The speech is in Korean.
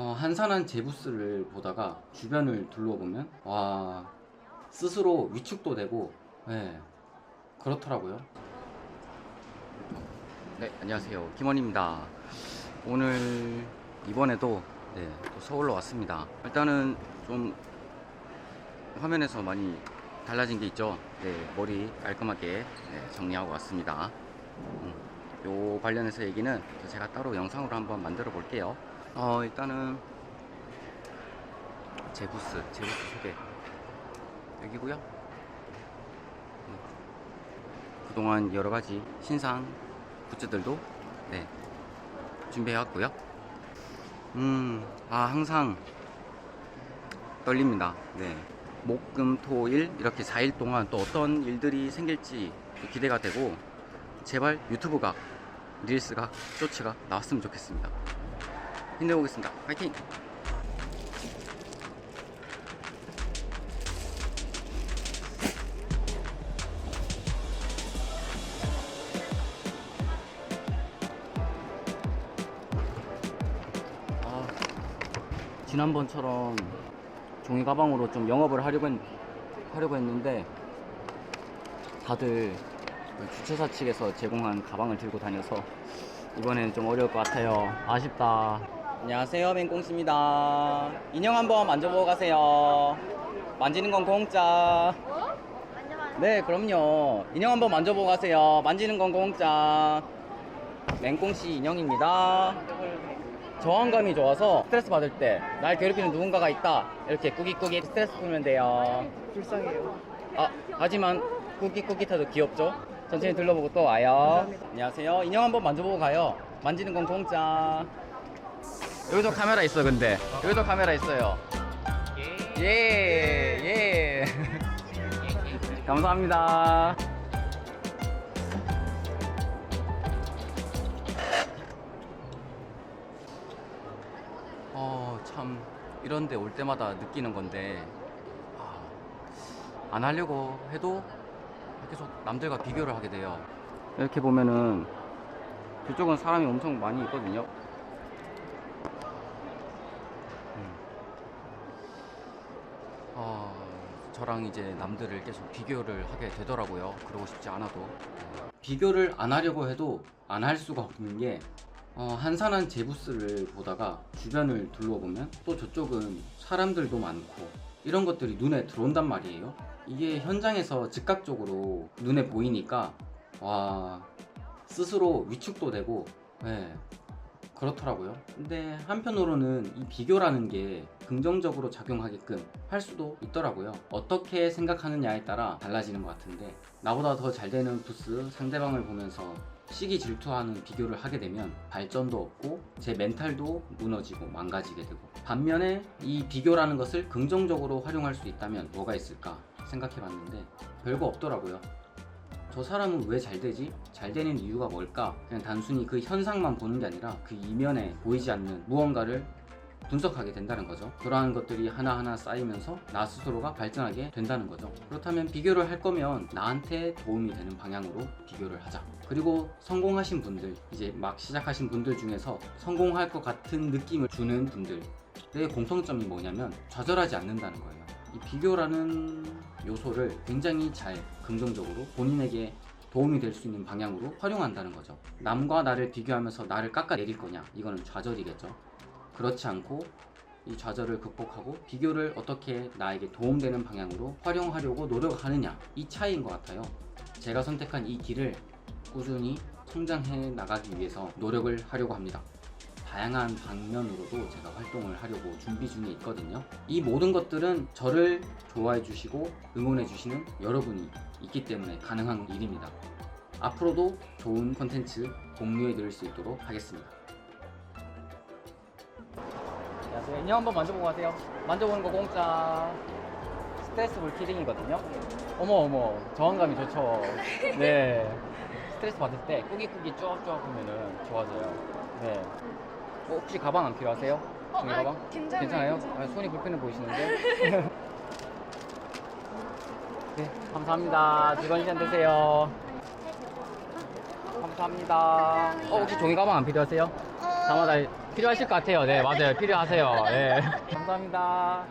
어, 한산한 제부스를 보다가 주변을 둘러보면 와 스스로 위축도 되고 네, 그렇더라고요. 네 안녕하세요 김원입니다. 오늘 이번에도 네, 또 서울로 왔습니다. 일단은 좀 화면에서 많이 달라진 게 있죠. 네, 머리 깔끔하게 네, 정리하고 왔습니다. 음, 요 관련해서 얘기는 제가 따로 영상으로 한번 만들어 볼게요. 어, 일단은 제 부스, 제 부스 소개 여기고요. 음, 그동안 여러 가지 신상 굿즈들도 네, 준비해 왔고요. 음, 아 항상 떨립니다. 네. 목, 금, 토, 일 이렇게 4일 동안 또 어떤 일들이 생길지 기대가 되고 제발 유튜브가 릴스가 쇼츠가 나왔으면 좋겠습니다. 힘내보겠습니다. 파이팅! 아, 지난번처럼 종이 가방으로 좀 영업을 하려고, 했, 하려고 했는데 다들 그 주최사 측에서 제공한 가방을 들고 다녀서 이번에는 좀 어려울 것 같아요. 아쉽다. 안녕하세요, 맹꽁씨입니다. 인형 한번 만져보고 가세요. 만지는 건 공짜. 네, 그럼요. 인형 한번 만져보고 가세요. 만지는 건 공짜. 맹꽁씨 인형입니다. 저항감이 좋아서 스트레스 받을 때 날 괴롭히는 누군가가 있다. 이렇게 꾸깃꾸깃 스트레스 풀면 돼요. 불쌍해요. 아, 하지만 꾸깃꾸깃해도 귀엽죠? 천천히 둘러보고 또 와요. 안녕하세요. 인형 한번 만져보고 가요. 만지는 건 공짜. 여기도 카메라 있어, 근데. 여기도 카메라 있어요. 예, 예. 감사합니다. 어, 참, 이런데 올 때마다 느끼는 건데, 아, 안 하려고 해도 계속 남들과 비교를 하게 돼요. 이렇게 보면은, 그쪽은 사람이 엄청 많이 있거든요. 음. 어, 저랑 이제 남들을 계속 비교를 하게 되더라고요. 그러고 싶지 않아도. 비교를 안 하려고 해도 안 할 수가 없는 게 어, 한산한 제부스를 보다가 주변을 둘러보면 또 저쪽은 사람들도 많고 이런 것들이 눈에 들어온단 말이에요. 이게 현장에서 즉각적으로 눈에 보이니까 와 스스로 위축도 되고 네, 그렇더라고요. 근데 한편으로는 이 비교라는 게 긍정적으로 작용하게끔 할 수도 있더라고요. 어떻게 생각하느냐에 따라 달라지는 것 같은데 나보다 더 잘 되는 부스 상대방을 보면서 시기 질투하는 비교를 하게 되면 발전도 없고 제 멘탈도 무너지고 망가지게 되고 반면에 이 비교라는 것을 긍정적으로 활용할 수 있다면 뭐가 있을까 생각해 봤는데 별거 없더라고요. 저 사람은 왜 잘 되지? 잘 되는 이유가 뭘까? 그냥 단순히 그 현상만 보는 게 아니라 그 이면에 보이지 않는 무언가를 분석하게 된다는 거죠. 그러한 것들이 하나하나 쌓이면서 나 스스로가 발전하게 된다는 거죠. 그렇다면 비교를 할 거면 나한테 도움이 되는 방향으로 비교를 하자. 그리고 성공하신 분들, 이제 막 시작하신 분들 중에서 성공할 것 같은 느낌을 주는 분들의 공통점이 뭐냐면 좌절하지 않는다는 거예요. 이 비교라는 요소를 굉장히 잘 긍정적으로 본인에게 도움이 될 수 있는 방향으로 활용한다는 거죠. 남과 나를 비교하면서 나를 깎아내릴 거냐? 이거는 좌절이겠죠. 그렇지 않고 이 좌절을 극복하고 비교를 어떻게 나에게 도움되는 방향으로 활용하려고 노력하느냐 이 차이인 것 같아요. 제가 선택한 이 길을 꾸준히 성장해 나가기 위해서 노력을 하려고 합니다. 다양한 방면으로도 제가 활동을 하려고 준비 중에 있거든요. 이 모든 것들은 저를 좋아해 주시고 응원해 주시는 여러분이 있기 때문에 가능한 일입니다. 앞으로도 좋은 컨텐츠 공유해 드릴 수 있도록 하겠습니다. 안녕하세요. 인형 한번 만져보고 가세요. 만져보는 거 공짜. 스트레스 불 키링이거든요. 어머 어머 저항감이 좋죠. 네. 스트레스 받을 때 꾸깃꾸깃 쭈압쭈압 하면은 좋아져요. 네. 어, 혹시 가방 안 필요하세요? 어, 종이 가방? 괜찮아요, 괜찮아요? 괜찮아요. 아, 손이 불편해 보이시는데. 네, 감사합니다. 즐거운 시간 되세요. 감사합니다. 어, 혹시 종이 가방 안 필요하세요? 어, 담아달 필요하실 것 같아요. 네, 맞아요. 필요하세요. 네. 감사합니다.